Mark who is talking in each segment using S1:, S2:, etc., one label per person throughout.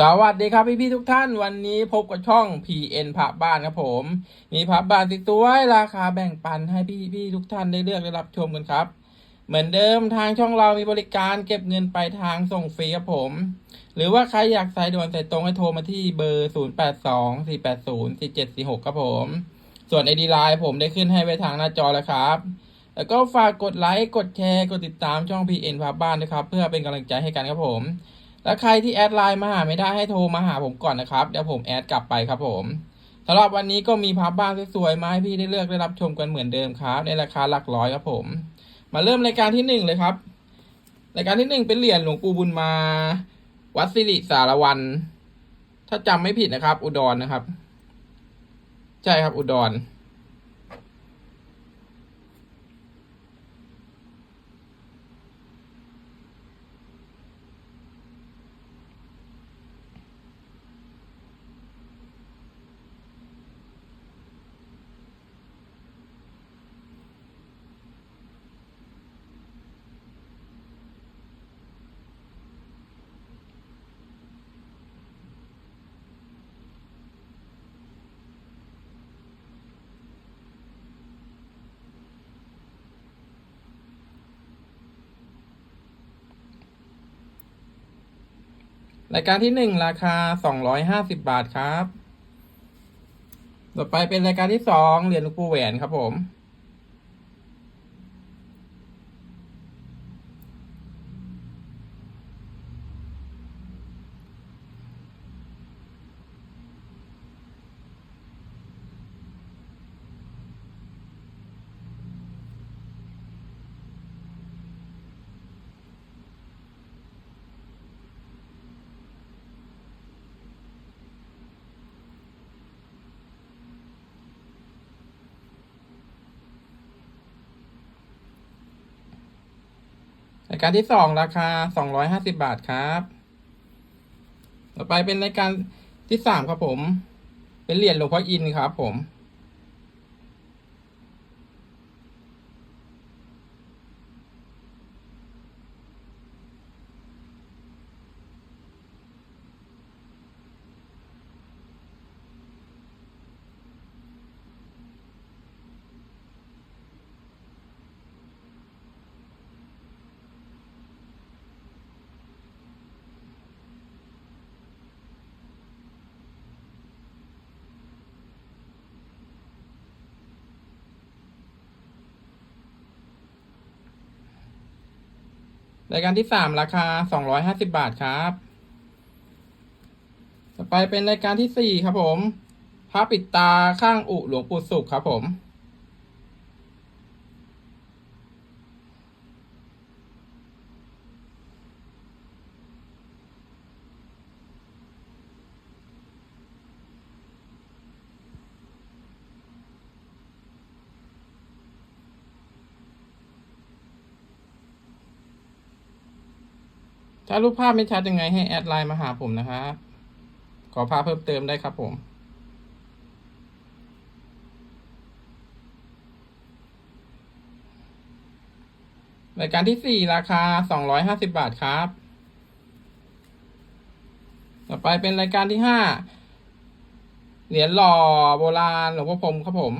S1: สวัสดีครับพี่พี่ทุกท่านวันนี้พบกับช่อง PN พระบ้านครับผม มีพระบ้านติดตัวราคาแบ่งปันให้พี่พี่ทุกท่านได้เลือกได้รับชมกันครับ เหมือนเดิมทางช่องเรามีบริการเก็บเงินไปลายทางส่งฟรีครับผม หรือว่าใครอยากสายด่วนสายตรงให้โทรมาที่เบอร์ 0 8 2 4 8 0 4 7 4 6 ครับผม ส่วนไอดีไลน์ผมได้ขึ้นให้ไว้ทางหน้าจอแล้วครับ แล้วก็ฝากกดไลค์กดแชร์กดติดตามช่อง PN พาบ้านนะครับ เพื่อเป็นกำลังใจให้กันครับผม แล้วใครที่แอดไลน์มาหาไม่ได้ให้โทรมาหาผมก่อนนะครับ เดี๋ยวผมแอดกลับไปครับผมสำหรับวันนี้ก็มีพับบ้านสวยๆมาให้พี่ได้เลือกได้รับชมกันเหมือนเดิมครับ ในราคาหลักร้อยครับผม มาเริ่มรายการที่หนึ่งเลยครับรายการที่หนึ่งเป็นเหรียญหลวงปู่บุญมา วัดสิริสารวัน ถ้าจำไม่ผิดนะครับ อุดรนะครับ ใช่ครับอุดร รายการที่หนึ่งราคาสองร้อยห้าสิบบาทครับ ต่อไปเป็นรายการที่สองเหรียญหลวงปู่แหวนครับผม รายการที่สองราคาสองร้อยห้าสิบาทครับ ต่อไปเป็นรายการที่สามครับผม เป็นเหรียญหลวงพ่ออินครับผม รายการที่สามราคาสองร้อยห้าสิบาทครับต่อไปเป็นรายการที่สี่ครับผมพระปิดตาข้างอุหลวงปู่สุขครับผม ถ้ารูปภาพไม่ชัดยังไงให้แอดไลน์มาหาผมนะครับ ขอภาพเพิ่มเติมได้ครับผมรายการที่สี่ราคาสองร้อยห้าสิบาทครับ ต่อไปเป็นรายการที่ห้าเหรียญหล่อโบราณหลวงพ่อพรมครับผม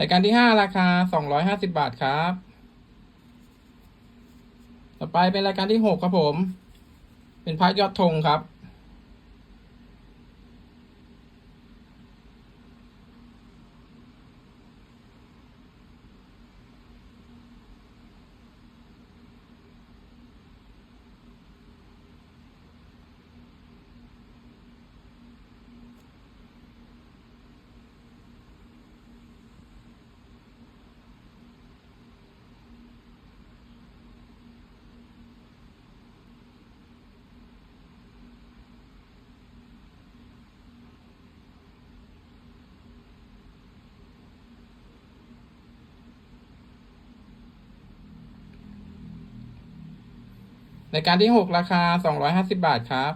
S1: รายการที่ห้าราคาสองร้อยห้าสิบาทครับ ต่อไปเป็นรายการที่หกครับผม เป็นพระยอดธงครับายการที่หกราคาสองร้อยห้าสิบาทครับ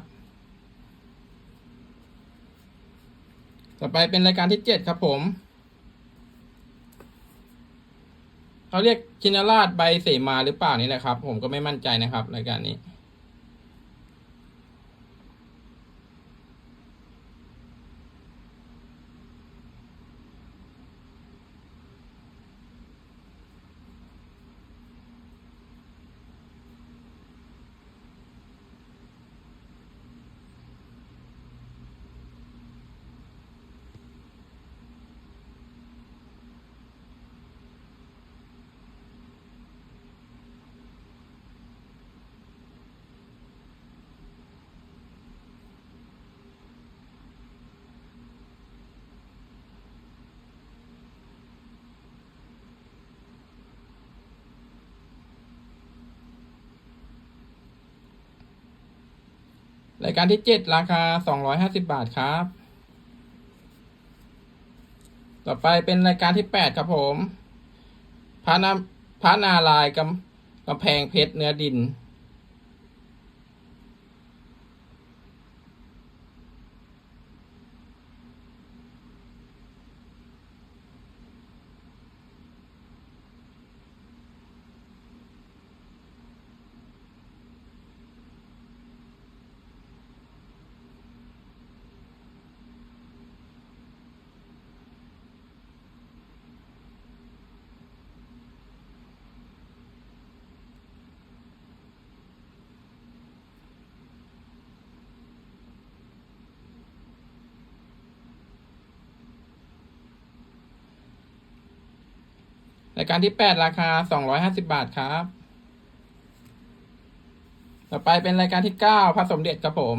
S1: ต่อไปเป็นรายการที่เจ็ดครับผมเขาเรียกชินราชใบเสมาหรือเปล่านี่แหละครับ ผมก็ไม่มั่นใจนะครับ รายการนี้ รายการที่เจ็ดราคาสองร้อยห้าสิบาทครับ ต่อไปเป็นรายการที่แปดครับผมพระนาพระนาลายกำกำแพงเพชรเนื้อดิน รายการที่แปดราคาสองร้อยห้าสิบาทครับ ต่อไปเป็นรายการที่เก้าพระสมเด็ดครับผม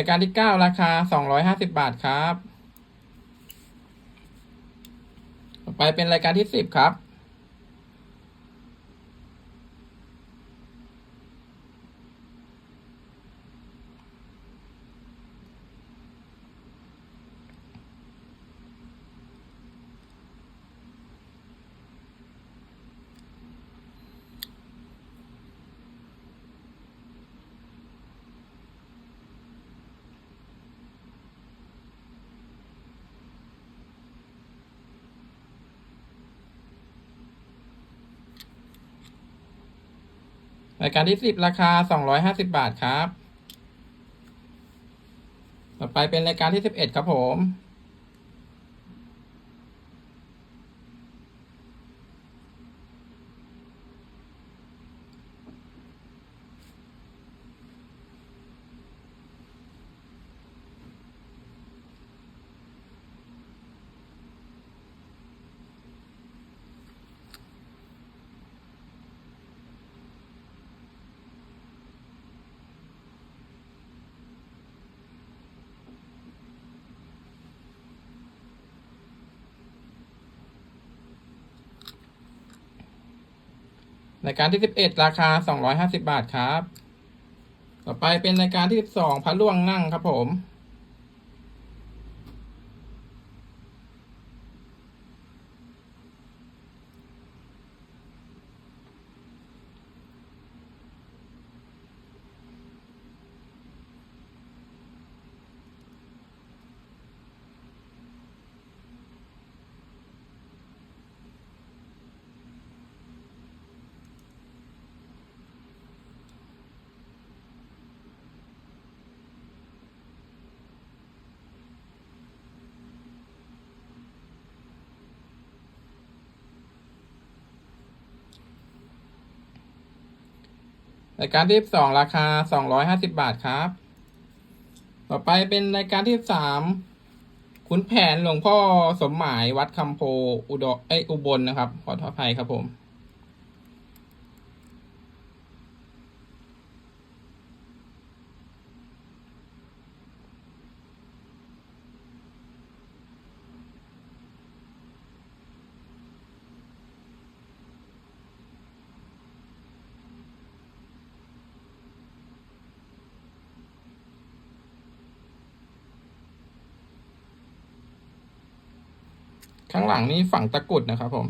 S1: รายการที่เก้าราคาสองร้อยห้าสิบาทครับ ต่อไปเป็นรายการที่สิบครับ รายการที่สิบราคาสองร้อยห้าสิบาทครับ ต่อไปเป็นรายการที่สิบเอ็ดครับผม รายการที่สิบเอ็ดราคาสองร้อยห้าสิบาทครับ ต่อไปเป็นรายการที่สิบสองพระล่วงนั่งครับผม รายการที่สองราคาสองร้อยห้าสิบาทครับ ต่อไปเป็นรายการที่สามขุนแผนหลวงพ่อสมหมายวัดคำโพอุดอไออุบลนะครับ ขอโทษอภัยครับผม ข้างหลังนี่ฝั่งตะกุดนะครับผม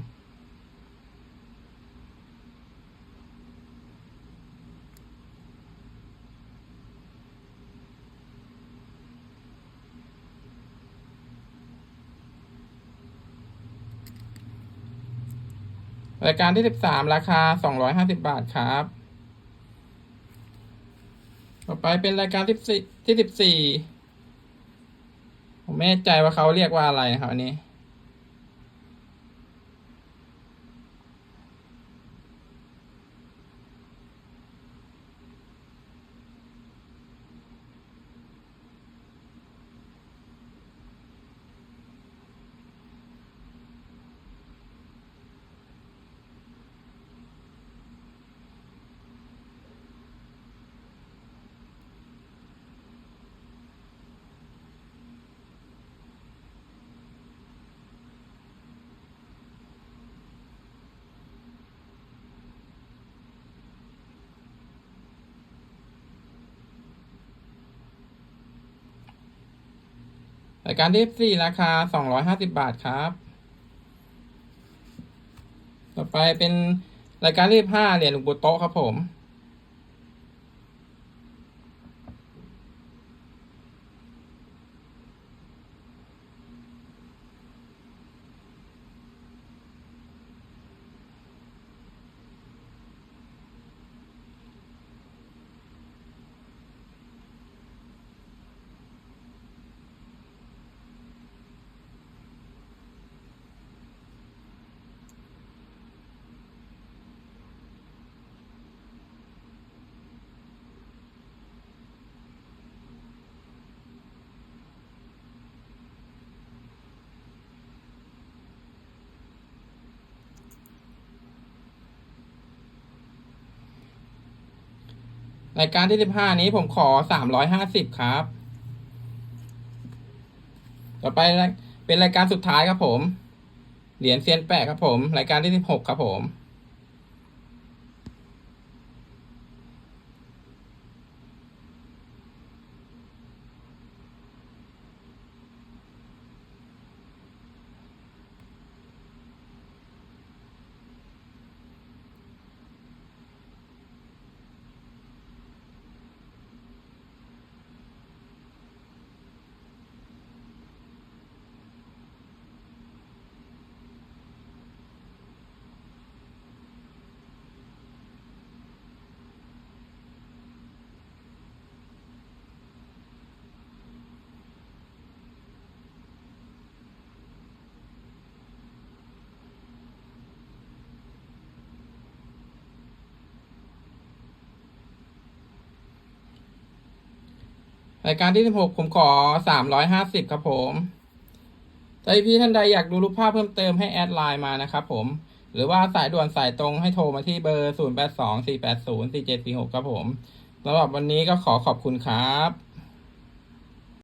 S1: รายการที่สิบสามราคาสองร้อยห้าสิบบาทครับ ต่อไปเป็นรายการที่สี่ที่สิบสี่ผมไม่แน่ใจว่าเขาเรียกว่าอะไรนะครับอันนี้ รายการที่สี่ราคาสองร้อยห้าสิบาทครับ ต่อไปเป็นรายการที่ห้าเหรียญหลวงปู่โต๊ะครับผม รายการที่สิบห้านี้ผมขอสามร้อยห้าสิบครับ ต่อไปเป็นรายการสุดท้ายครับผม เหรียญเซียนแปะครับผม รายการที่สิบหกครับผม รายการที่สิบหกผมขอสามร้อยห้าสิบครับผมถ้าพี่ท่านใดอยากดูรูปภาพเพิ่มเติมให้แอดไลน์มานะครับผม หรือว่าสายด่วนสายตรงให้โทรมาที่เบอร์ศูนย์แปดสองสี่แปดศูนย์สี่เจ็ดสี่หกครับผมสำหรับวันนี้ก็ขอขอบคุณครับ